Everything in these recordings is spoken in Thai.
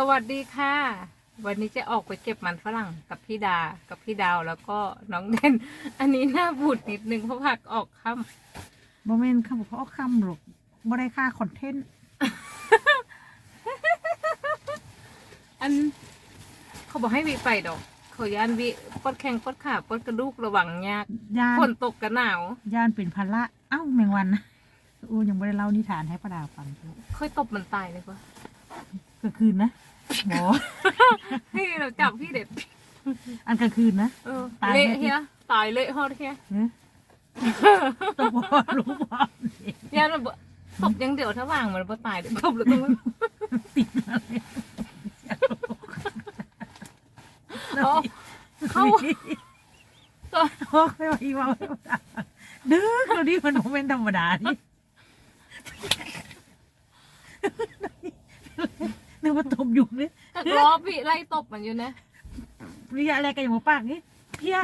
สวัสดีค่ะ วันนี้จะออกไปเก็บมันฝรั่งกับพี่ดา กับพี่ดาวแล้วก็น้องเด่น อันนี้หน้าบูดนิดนึงเพราะผักออกค่บ่แม่นคำเขาเอาคำหรอกบ่ได้ค่าคอนเทนต์ำอัน เขาบอกให้วิไปดอก เขาย่านวิปวดแข้งปวดขาปวดกระดูกระวังยากย่านฝนตกกระหนาวย่านเป็นภาระเอ้าแมงวันนะอู้ยังบ่ได้เล่านิทานให้ประดาฟังเลยค่อยตบมันตายเลยปะ กลางคืนนะหมอพี่เราจับพี่เด็ดอันกลางคืนนะเออตายเละแน่เฮียตายเละฮอดเฮียเฮ้ยต้องบ่รู้บ่ย่านมันบ่ตบอยังเดียวถ้าวางมันบ่ตายเดี๋ยวตบแล้วก็มันติดมาเลยเอาเข้าก็โอ้ยว่าอีว่าดื้อคนนี้มันบ่เป็นธรรมดานี่ นึกว่าตบยุงเลยกักล้อพี่ไล่ตบมันอยู่นะเพี้ยอะไรกันอย่างหมอปากนี่เพี้ย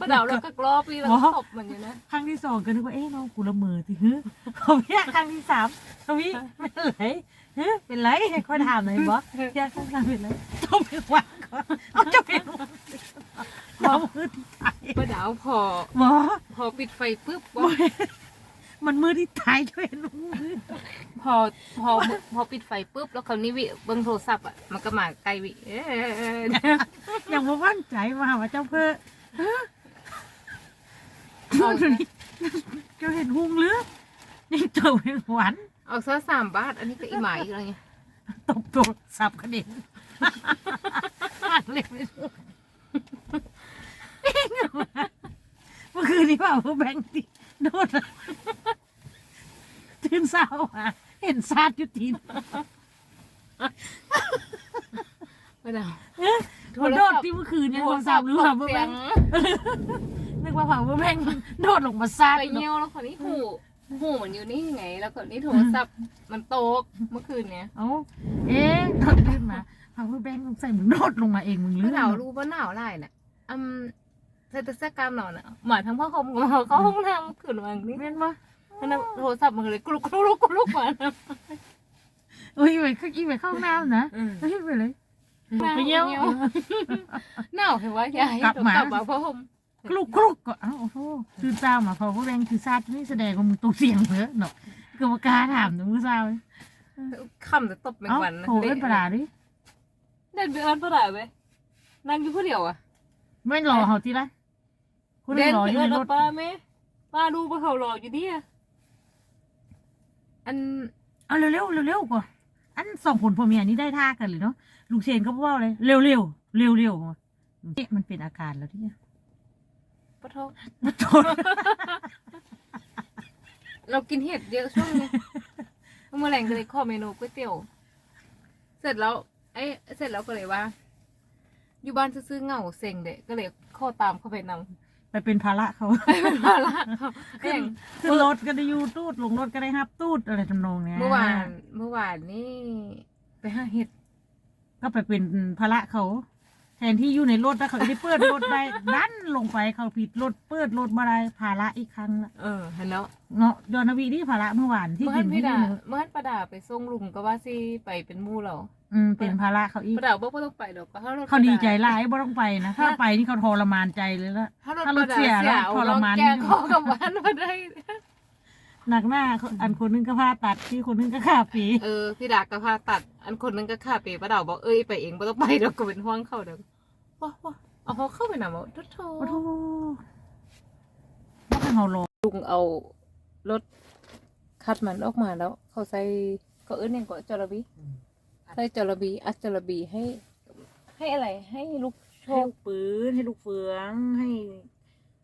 ประดาวแล้วกักล้อพี่แล้วก็ตบมันอยู่นะครั้งที่สองก็นึกว่าเอ๊ะน้องกูละเมอสิฮึเขาเพี้ยครั้งที่สามทวีเป็นไรฮึเป็นไรให้ค่อยถามหน่อยบอเพี้ยครั้งที่สามเป็นไรต้องเป็นวันก่อนเอาจะเป็นวันเรามือที่ตายประดาวพอหมอพอปิดไฟปุ๊บว่า มันมือที่ตายช่วยลูกมือพอพอพอปิดไฟปุ๊บแล้วคราวนี้วิเบิ้งโทรศัพท์อะมันก็มาใกล้วิเอ๊ะอย่างว่ามั่นใจมาว่าเจ้าเพื่อเอาดูนี่เจ้าเห็นหุงเลือดยังเจอเป็นหวานเอาซะสามบาท อันนี้ก็อีหมาอีกแล้วไงตบตัวสับกระเด็นหักเล็บเลยเมื่อคืนนี้เปล่าเพื่อแบงค์ตี โดนตื่นเช้ามาเห็นซาดอยู่ทีนประดาวมันโดดที่เมื่อคืนเนี่ยโทรศัพท์หรือเปล่าเพื่อแบงค์นึกว่าเผาเพื่อแบงค์โดดลงมาซาดไปเงี้ยวแล้วคราวนี้หูหูมันอยู่นี่ไง แล้วคราวนี้โทรศัพท์มันโตกเมื่อคืนเนี้ยเอ้าเอ๊ะโดดขึ้นมาเผาเพื่อแบงค์ใส่มึงโดดลงมาเองมึงปเลื่ระอนดาวรู้ว่าหนาวไรน่ะอืม เศรษฐศกรรมหนอนอะหมาทั้งพ่อคมกับเขาเข้าห้องน้ำขืนวันนี้เล่นปะแล้วนะโทรศัพท์มันเลยกรุกกรุกกรุกมานะเอ้ยไปเข้าอีไปเข้าห้องน้ำนะอืมเฮ้ยไปเลยหนาวไปเยี่ยวหนาวเห็นว่ายายกลับมากลับมาพ่อผมกรุกกรุกก็เอ้าโอ้โหคือเจ้ามาพอพวกแรงคือซาดนี่แสดงว่ามึงตัวเสียงเหรอเนาะกรรมการถามถึงมือเจ้าคำจะตบแมงเอ้าวันนะโหเล่นประดาดิเด่นเป็นอันประดาเว้ยนั่งอยู่ผู้เดียวอะไม่รอเขาทีละ คุณเด่นรออเป็นยู่อัในนรเอาถป้าไหมป้าดูว่าเขารออยู่ดิอะอันเอาเร็วเร็วเร็วเร็วกว่าอันสองคนผัวเมียนี่ได้ท่ากันเลยเนาะลุงเชนเขาบอกว่าเลยเร็วเร็วเร็วเร็วนี่มันเป็นอาการแล้วที่เนี่ยปะโทมาโทษเรากินเห็ดเยอะช่วงนี้เมื่อแรงก็เลยขอเมนูก๋วยเตี๋ยว เสร็จแล้วไอ้เสร็จแล้วก็เลยว่า อยู่บ้านซื้อๆเหงาเซ็งเด็กก็เลยข้อตามเข้าไปนำ ไปเป็นภาระเขาเป็นภาระเขาขึ้เอนงขึ้นรถก็ได้อยูตูดลงรถก็ได้ฮับตูดอะไรทำนองเนี้ยเมื่อวานเมื่อวานนี่ไปหาเห็ดก็ไปเป็นภาระเขาแทนที่อยู่ในรถแล้วเขาจะได้เปิดรถได้ดันลงไปเขาผิดรถเปิดรถมาได้ภาระอีกครั้งละเออเห็นแล้วเงาะยอนวีนี่ภาระเมื่อวานที่เมื่อกิหันนที่พี่ดานี่เมื่อหันประดาไปส่งลุงก็ว่าสิไปเป็นหมู่เรา อืมเป็นภาระเขาอีก ประดาบอกว่าต้องไปดอกก็ถ้ารถเขาดีใจประร้ายบ่ต้องไปนะ ถ้าไปนี่เขาทรมานใจเลยละถ้ารถถ้ารถประดาเสียเสีแล้ยวทรมานแกงคอกับบ้านมาได้ หนักหน้าอันคนนึงก็ผ่าตัดที่คนนึงก็ขาปีเออพี่ดาก็พาตัด อันคนนึงก็ฆ่าเปประดาบอกเอ้ยไปเองไม่ต้องไปเดี๋ยวก็เป็นห่วงเขาเดี๋ยวว้าว้าเอาเขาเข้าไปหน่ะบอกทโทโอ้โหว่าให้เขารอลุงเอารถคัดมันออกมาแล้ว เขาใส่เขาเอื้อนยังก็จระบี ใส่จระบีอัดจระบีให้ ให้อะไร ให้ลูกโชให้คลูกปืนให้ลูกเฟืองให้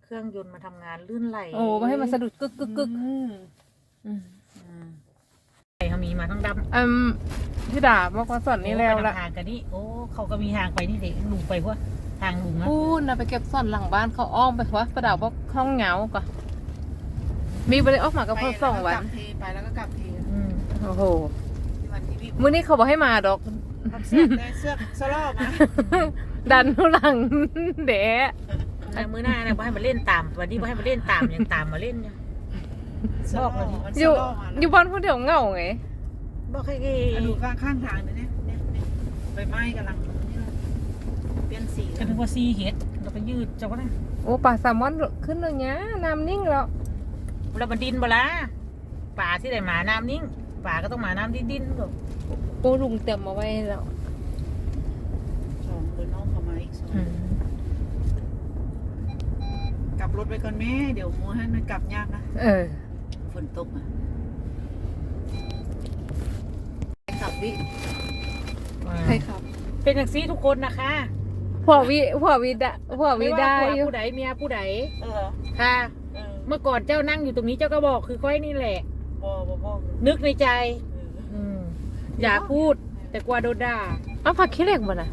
เครื่องยนต์มาทำงานลื่นไหลโอ้ไม่ให้มันสะดุดกึกกึกกึกอืมอืมอืมใส่เขามีมาทั้งดำอืมพี่ดาบอกว่าสอนนี้แล้วละโอ้ไปทำทางกันนี่โอ้เขาก็มีทางไปนี่เด็กลุงไปพวกทางลุงนะพูดนะไปเก็บสอนหลังบ้านเขาอ้อมไปวะประดาบอกห้องเหงาก่อนมีไปเลยออกมากับพ่อสองวัน ไปแล้วก็กลับทีอืมโอ้โหวันที่พี่ มื้อนี้เขาบอกให้มาดอกทำเสื้อได้เสื้อสลอบมาดันทุลังเดะแต่มื้อหน้านะบ่ให้มาเล่นตามวันนี้บ่ให้มาเล่นตามยังตามมาเล่นเนี่ยสลอบมันอยู่สลบมาอยู่บ้านผู้เดียวเหงาไงบอกให้เกอะดูข้างข้างทางเนี่ยเนี่ยเนี่ยใบไม้กำลังเปลี่ยนสีก็นึกว่าซีเห็ดเราไปยืดเจ้าก็ได้โอ้ปลาแซลมอนขึ้นเลยเนี้ยน้ำนิ่งแล้วเราบันดินบ่ละป่าที่ไหนหมาน้ำนิ่งป่าก็ต้องหมาน้ำดินดินก็ โอ้ลุงเต็มมาไว้แล้วสองเดินน้องเข้ามาอีกสองกลับรถไปก่อนแม่เดี๋ยวมัวให้มันกลับยากนะเออ ฝนตกอะขับวิใช่ครับ เป็นอย่างซีทุกคนนะคะพ่อวิพ่อวิดาพ่อไม่วิว่าดาผัวอยู่ผู้ใดเมียผู้ใดเออค่ะ เออเมื่อก่อนเจ้านั่งอยู่ตรงนี้เจ้าก็บอกคือก้อยนี่แหละ บอบอบอนึกในใจเอออืม อย่าพูด แต่กลัวโดนด่าเอาผักขี้เหล็กบ่น่ะ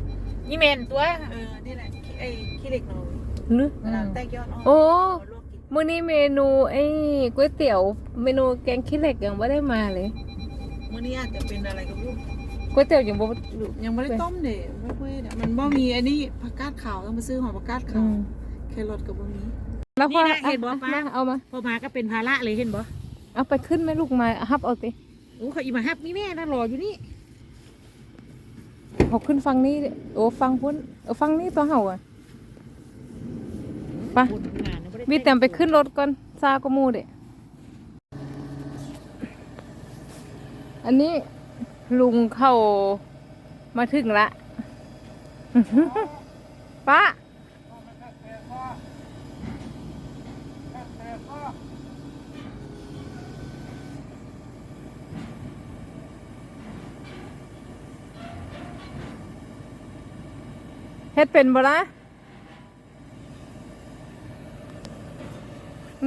นี่เมนตัวเออนี่แหละขี้ไอ้ขี้เหล็กน้อยนึกเวลาแตกยอดอ่อนโอ้เอาลวกกินมื้อนี้เมนูไอ้ก๋วยเตี๋ยว เมนูแกงขี้เหล็กยังไม่ได้มาเลยมื้อนี้อาจจะเป็นอะไรก็ไม่รู้ก๋วยเตี๋ยวยังบ่ยังไม่ได้ต้มเด็ไม่เว้ยเดี๋ยวมันบ่มีไอ้นี่ผักกาดขาวต้องไปซื้อหอมผักกาดอืขาวมแครอทกับบ่มีแล้วพ่อนี่นะเห็นบ่อะป้ามาเอามาพอมาก็เป็นภาระเลยเห็นบ่เอาไปขึ้นไหมลูกมาฮับเอาติ โอ้เขาอีมาฮับนี่แม่นะรออยู่นี่เขาขึ้นฟังนี้ดิโอ้ฟังพุ่นเออฟังนี้ตัวเห่าอะไปบุญงานนะบ่ได้มีแต่ไปขึ้นรถก่อนซาก็มูเด็อันนี้ลุงเข้ามาถึงละป้า เฮ็ดเป็นบ่ละ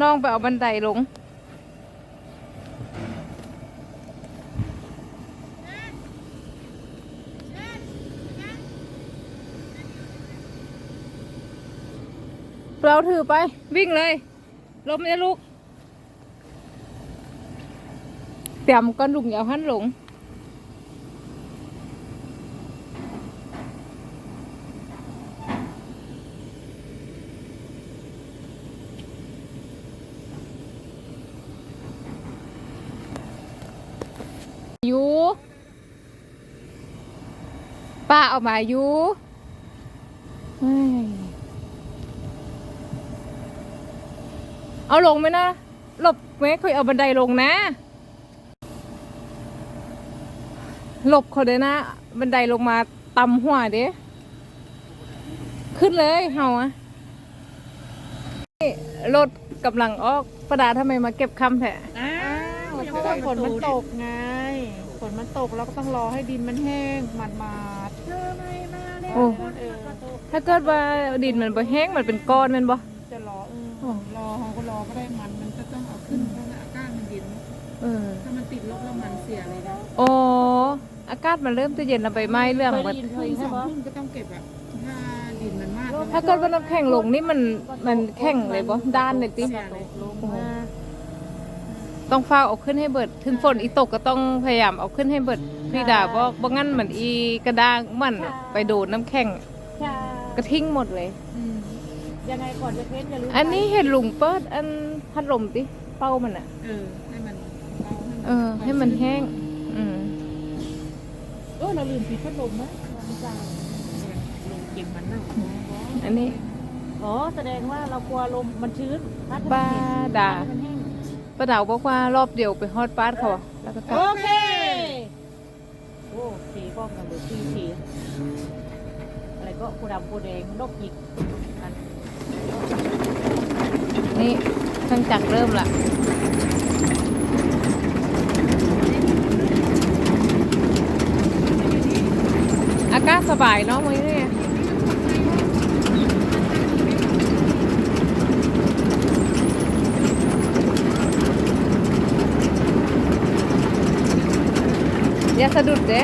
น้องไปเอาบันไดลง เราถือไป วิ่งเลยลมเลยลูกเตรียมก้อนลุงอย่าเอาหันหลง อยู่ เอามาอยู่เอาลงไหมนะหลบไหมค่อยเอาบันไดลงนะหลบเขาเด้นะ บันไดลงมาตำหัวเด้ขึ้นเลยเฮาอะนี่รถกำลังออกประดาทำไมมาเก็บคำแผลอ้าวเพราะว่าฝนมันตกไง ฝนมันตกแล้วก็ต้องรอให้ดินมันแห้งมันมา โอ้เออถ้าเกิดว่าดินมันบ่แห้งมันเป็นก้อนแมันบ่ จะรอเออรอเขาก็รอก็ได้มันมันก็ต้องเอาขึ้นเพราะว่าอากาศมันเย็นเออ ถ้ามันติดลบแล้วมันเสียเลยนะอ๋อ อากาศมันเริ่มจะเย็นแล้วใบไม้เรื่องเคยมัได้นยินเคทุ่ยมสใช่องปะทุ่มก็ต้องเก็บอะถ้าดินมันมากถ้าเกิดว่าน้ำแข็งลงนี่มันมันแข็งเลยบ่ด้านเลยติเสียเลยลงมา ต้องเฝ้าเอาขึ้นให้เบิด ถึงฝนอีตกก็ต้องพยายามเอาขึ้นให้เบิดพี่ดาบ่บ่งั้นมันอีกระด้างมันไปโดนน้ำแข็งค่ะกระทิ้งหมดเลย อืมยังไงก่อนจะเพ้นอย่าลืมอันนี้เห็นลุงเปิดอันพัดลมติเป้ามันอะเออให้มันเอาเออ ให้มันแห้ง อืมเออเราลืมปิดพัดลมไหมเราไม่จ่ายลมเก็บมันนะอันนี้ อ๋อแสดงว่าเรากลัวลมมันชื้นพัดให้ป้ามันเย็นดาให้มันแห้ง ป้าดาวบอกว่ารอบเดียวไปฮอดป้านเขาอะแล้วก็กลับโอเค โอ้สีป้องกันเลยสีสีอะไรก็กูดำกูแดงนกหยิกอันนี่เครื่องจักรเริ่มละอากาศสบายเนาะมื้อนี้ เนี่ยอย่าสะดุดเด้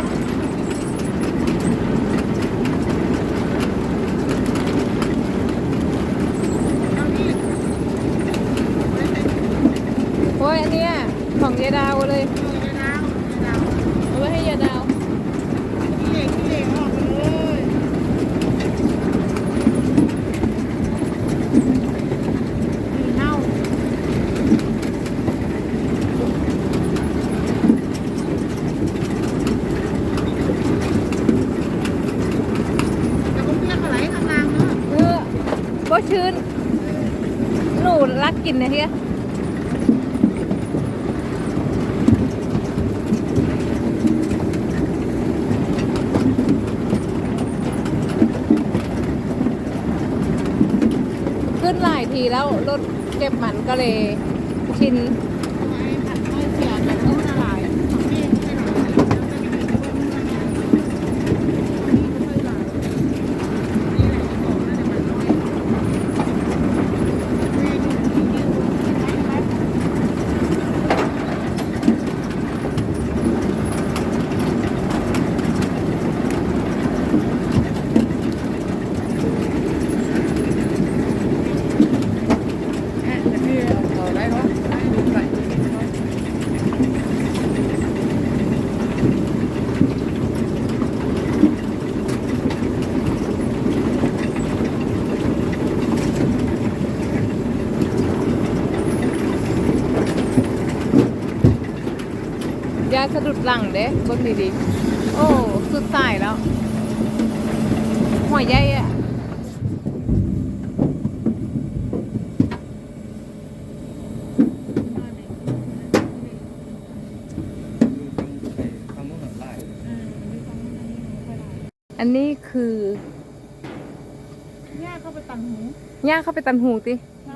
โอ้ยอันเนี้ยของยายดาวเลยเอาไว้ให้ยายดาว ขี้เหล็กขี้เหล็กออกมาเลย มีเน่า บ่ชื้น หนูรั กินนะเฮียขึ้นหลายทีแล้วรถเก็บมันก็เลยชิน ทำไมผัดไม่เสียแต่ต้นอะไรของพี่ไม่หลายแล้วจะมีคนมานี่ไม่ค่อยหลายนี่แหละจะบอกนะแต่มันน้อยแม่ดูดีดีไหมไหม ยาสะดุดหลังเด้เบิ่งดีๆโอ้ สุดสายแล้ว หัวใหญ่อะทางนู้นหลังไล่อันนี้คือย่าเข้าไปตังหูย่าเข้าไปตันหูติ ใช่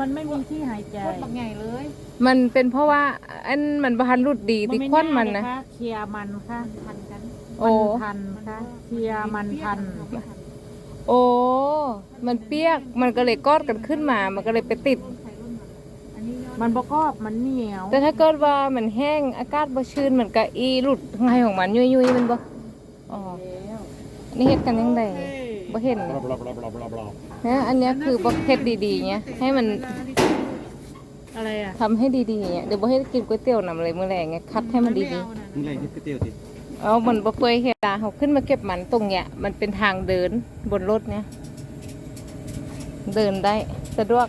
มันไม่มีที่หายใจโคตรบักใหญ่เลยมันเป็นเพราะว่าอันมันบรรลุดดีติควันมันนะไาเคลียร์มันค่ะพันกันโอ้ มันทันค่ะเคลียร์มันทันโอ้ มันเปียก มันก็เลยกอดกันขึ้นมา มันก็เลยไปติดอันนี้ยอดมันประกอบมันเหนียวแต่ถ้าเกิดว่ามันแห้งอากาศบ่ชื้นมันก็อีหลุดไงของมันยุยๆมันบ่ อ๋อ นี่เฮ็ดกันยังไงบ่เห็นบลาบลาบลาบลาบลาบลา นะอันเนี้ยคือบ่เฮ็ดดีๆเงี้ยให้มันอะไรอะทำให้ดีๆเงี้ยเดี๋ยวบ่ให้กินก๋วยเตี๋ยวนำเลยมื้อแลงเงี้ยคัดให้มันดีไเอานะมึงไรที่ก๋วยเตี๋ยวติๆเอามันบ่เปื่อยเฮ็ดตาเขาขึ้นมาเก็บมันตรงเนี้ยมันเป็นทางเดินบนรถเนี่ยเดินได้สะดวก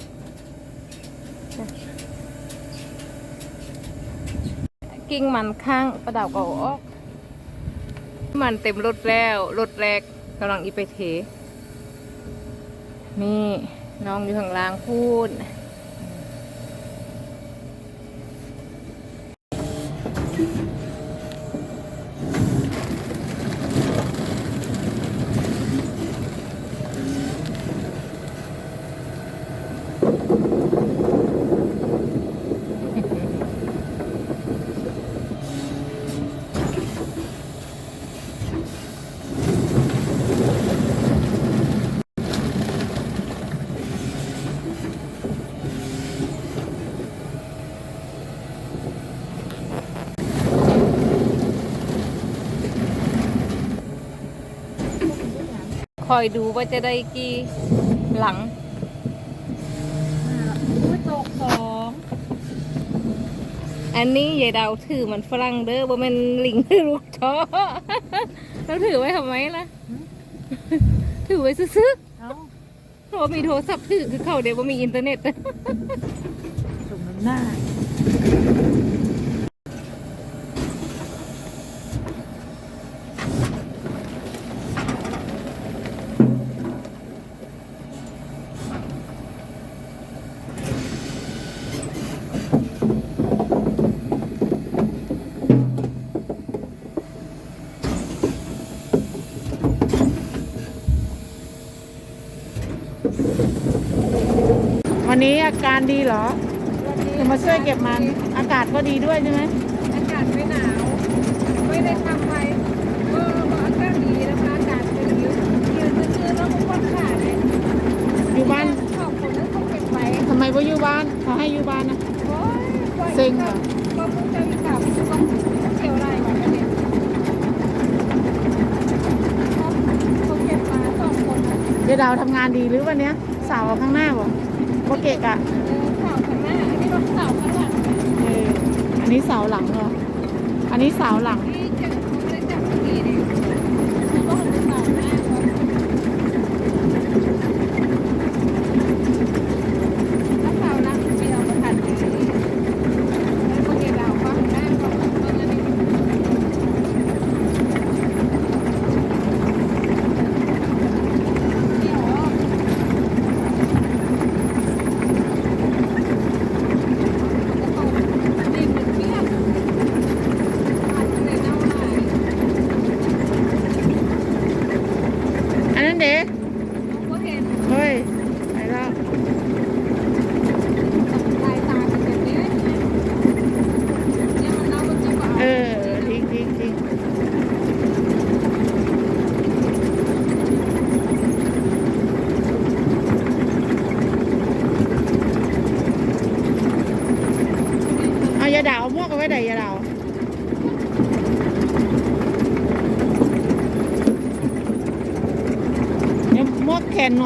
กิ่งมันข้างประดาวก็เอาออก มันเต็มรถแล้วรถแรกกำลังอีไปเท นี่น้องอยู่ข้างล่างพูด คอยดูว่าจะได้กี่หลังอุ้ยตกสองอันนี้ยายดาวถือมันฝรั่งเด้อบ่แม่นลิงหรือลูกชอแล้วถือไว้ทำไมล่ะ ถือไว้ซื้อเอ้าๆเพราะว่ามีโทรศัพท์ถือคือเขาเดี๋ยวว่ามีอินเทอร์เน็ต สมน้ำหน้า วันนี้อาการดีเหรอจะมาช่วยเก็บมัน อากาศก็ดีด้วยใช่ไหม อากาศไม่หนาว ไม่ได้ทำอะไรก็อากาศดีนะคะอากาศเป็นยืนยืนซื้อๆแล้วก็ปวดขาเลย อยู่บ้าน ขอบคุณที่ต้องเก็บ ไว้ทำไมว่าอยู่บ้านเขาให้อยู่บ้านนะโอ้ยปล่อยเซ็งเหรอก็เพิ่งจะมีข่าวว่าต้องเกี่ยวอะไรวันนี้เขาเก็บมาสองคนนะเดี๋ยวดาวทำงานดีหรือวันเนี้ยสาวเอาข้างหน้าบ่โอเกะกะเออข่าวข้างหน้าอันนี้รถข่าวข้างหลังเอออันนี้เสาหลังเหรออันนี้เสาหลัง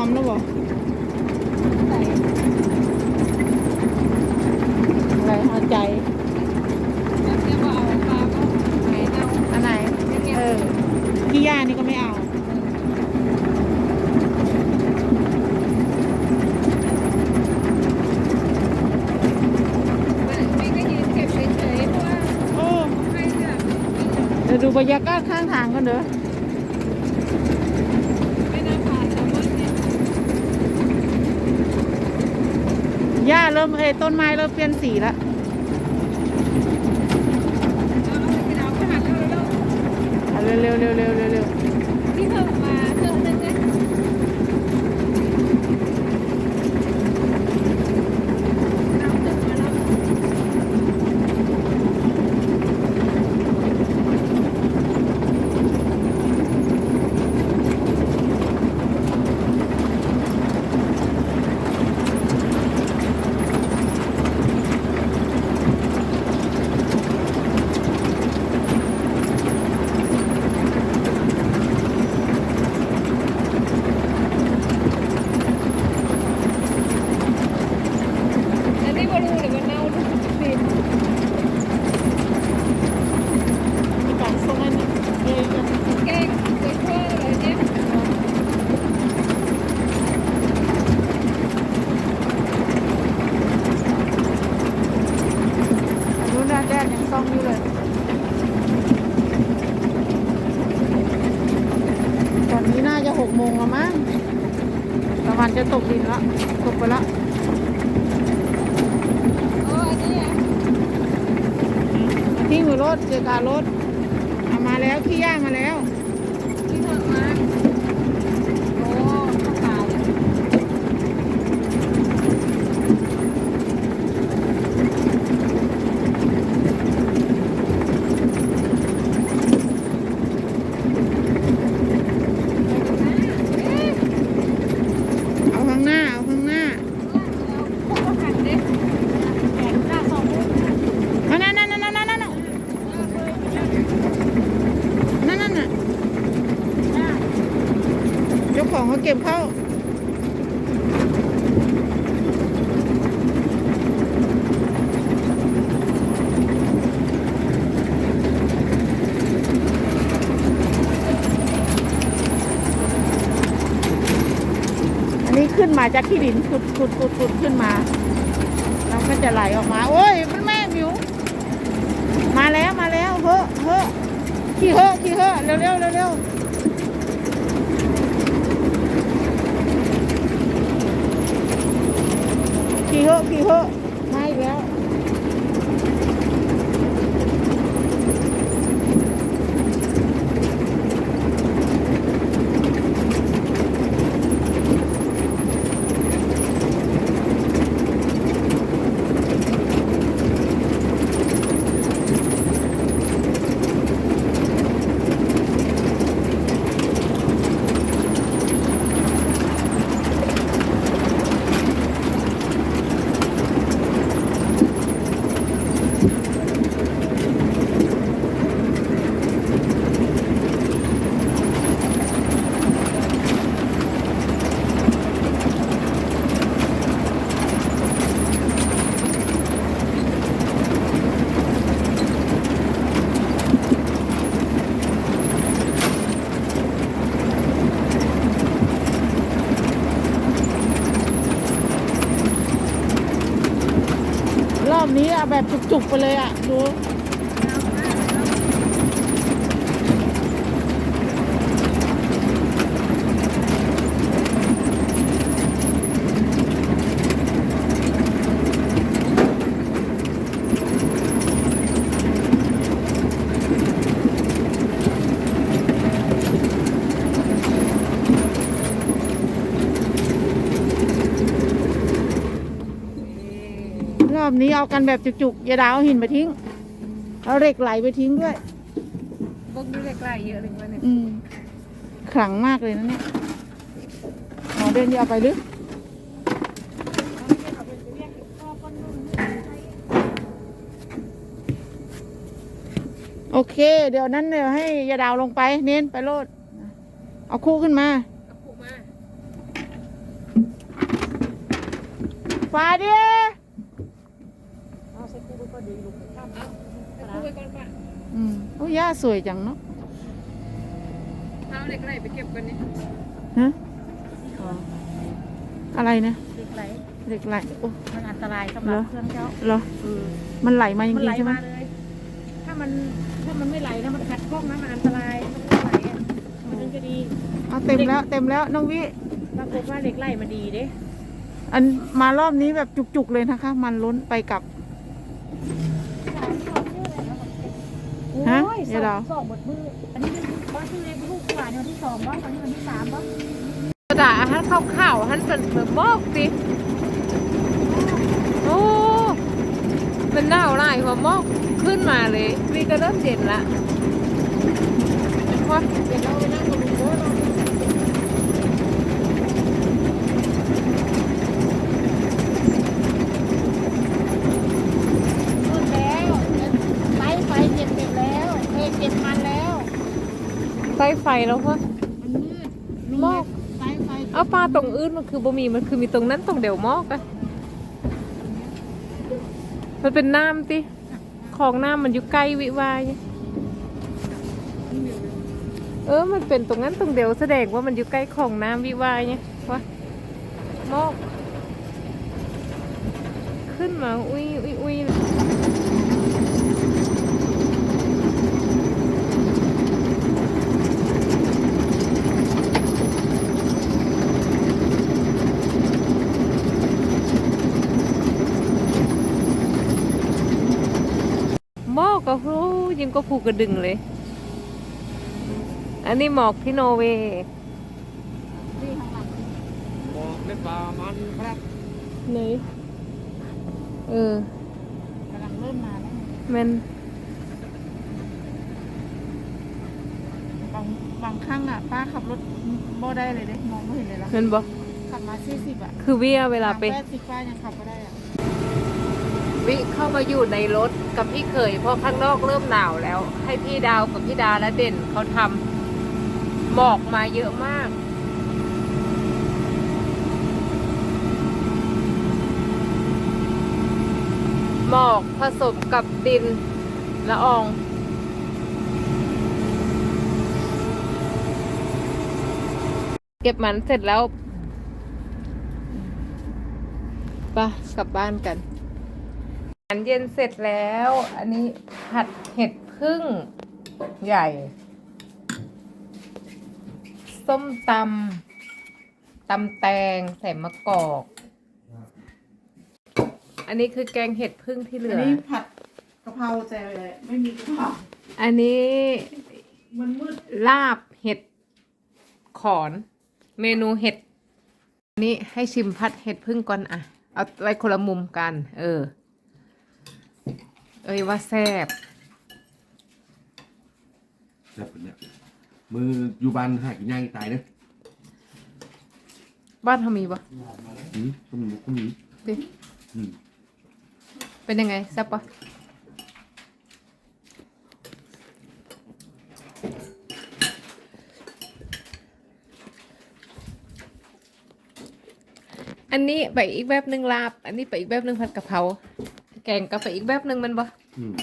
อมแล้วบออะไรหัวใจอันไหนเออขี้ย่านี่ก็ไม่เอาเดี๋ยวดูบรรยากาศข้างทางกันเด้อ ญ้าเริ่มเอยต้นไม้เริ่มเปลี่ยนสีละเร็วเร็วเร็วเร็วเร็วเร็ว ที่เพิ่มมาเครื่องนึงเนี่ยน้ำตึกมาแล้ว อันนี้บรูเดี๋ยวมันเน่าลูกดิน มีการส่งให้นี่เอ้ย แกงไปทั่วเลยเนี่ย นู้นนะแดดยังส่องอยู่เลย ตอนนี้น่าจะหกโมงแล้วมั้งตะวันจะตกดินแล้วตกไปแล้ว โอ้อันนี้อะ ที่มือรถเจอการรถเอามาแล้วขี้ย่ามาแล้วที่เถอะมา ขึ้นมาจากที่ดินขุดขุดขุดขุดขึ้นมาแล้วก็จะไหลออกมา โอ้ยมันแม่หมิว มาแล้วมาแล้วเฮ้อเฮ้อขี่เฮ้อขี่เฮ้อเร็วเร็วเร็วเร็วขี่เฮ้อขี่เฮ้อ จุกไปเลยอะดู อบนี้เอากันแบบจุกๆอย่าดาวเอาหินไปทิ้ง เอาเหล็กไหลไปทิ้งด้วยพวกนี้เล็กไล่เยอะเลยว่าเนี่ยอืมขลังมากเลยนะเนี่ยหมอเดินเดียวเอาไปหรือโอเค เดี๋ยวนั้นเดี๋ยวให้ยาดาวลงไป เน้นไปโลด เอาคู่ขึ้นมาเอาผูกมาฟาเดีย เอาใส่กูก็ดีลูกข้าม เอาเอาผูก ไว้ก่อนป่ะอืมโอ้ย่าสวยจังเนาะเอาเล็กไล่ไปเก็บกันนี่ฮะอะไรนะเด็กไหลเหล็กไหลโอ้มันอันตรายสำหรับเหรอเครื่องเจ้าเหรอเออมันไหลมาจมันริไหลงๆใช่ไหมมาเลยถ้ามันถ้ามันไม่ไหลนะมันขัดข้องนะมันอันตรายมันไหลอะมันถึงจะดีเอาเต็มแล้วเต็มแล้วน้องวิปรากฏว่าเหล็กไหลมาดีเด้อันมารอบนี้แบบจุกๆเลยนะคะ มันล้นไปกับ ฮะโอ้ยเดี๋ยวเราสองบทมืออันนี้เป็นบ้านที่เล็กลูกกว่านวันที่สองบ้านตอนนี้วันที่สามบ้านกระดาษอาหารข้าวๆหันเป็นเหมือบอกสิโอ้มันหนาวไล่หัวมอกขึ้นมาเลยวีก็เริ่มเย็นละว่าเดี๋ยวเราไปนั่งกันลุงโบ้เรา มืดแล้วไฟไฟเก็บเก็บแล้วเฮ้ยเก็บมันแล้ว ใต้ไฟแล้วพะมันมืดหมอกไฟไฟเอาปลาตรงอื่นมันคือบ่มีมันคือมีตรงนั้นตรงเดียวหมอกอะมันเป็นน้ำติของน้ำมันอยู่ใกล้วิวายเออ มันเป็นตรงนั้นตรงเดียวแสดงว่ามันอยู่ใกล้ของน้ำวิวายเนี่ยวะหมอก ขึ้นมา อุ้ยอุ้ยอุ้ยหมอกก็รู้ยิ่ง ก็ผูกกระดึงเลย อันนี้หมอกที่โนเวย์บอกเล็กปลามันครับไหนเออกำลังเริ่มมาแล้วมันบางบางครั้งอะ ป้าขับรถบ่ได้เลยเด้มองไม่เห็นเลยละมันบอกขับมาสี่สิบอะคือเวียเวลาไป แปดสิบป้ายังขับไม่ได้อะ วิเข้ามาอยู่ในรถกับพี่เขยเพราะข้างนอกเริ่มหนาวแล้ว ให้พี่ดาวกับพี่ดาและเด่นเขาทำหมอกมาเยอะมากหมอกผสมกับดินละอองเก็บมันเสร็จแล้วไปะกลับบ้านกันาหารเย็นเสร็จแล้ว อันนี้ผัดเห็ดพึ่งใหญ่ ส้มตำตำแตงใส่มะกอก อันนี้คือแกงเห็ดพึ่งที่เหลือันอ นี้ผัดกะเพราแต่ไม่มีกะเพราอันนี้มันมืดลาบเห็ดขอน เมนูเห็ดอันนี้ให้ชิมพัดเห็ดพึ่งก่อนอะเอาไว้คนละมุมกัน เออ เอ้ยว่าแซ่บแบบเนี่ยมืออยู่บ้านหากินย่างตายเนอะบ้านทำมีปะอืมก็มีก็มีดิอืมเป็นยังไงแซ่บปะอันนี้ไปอีกแบบหนึ่งลาบ อันนี้ไปอีกแบบหนึ่งผัดกะเพรา แกงกาแฟอีกแบบหนึ่งแมันปะอืม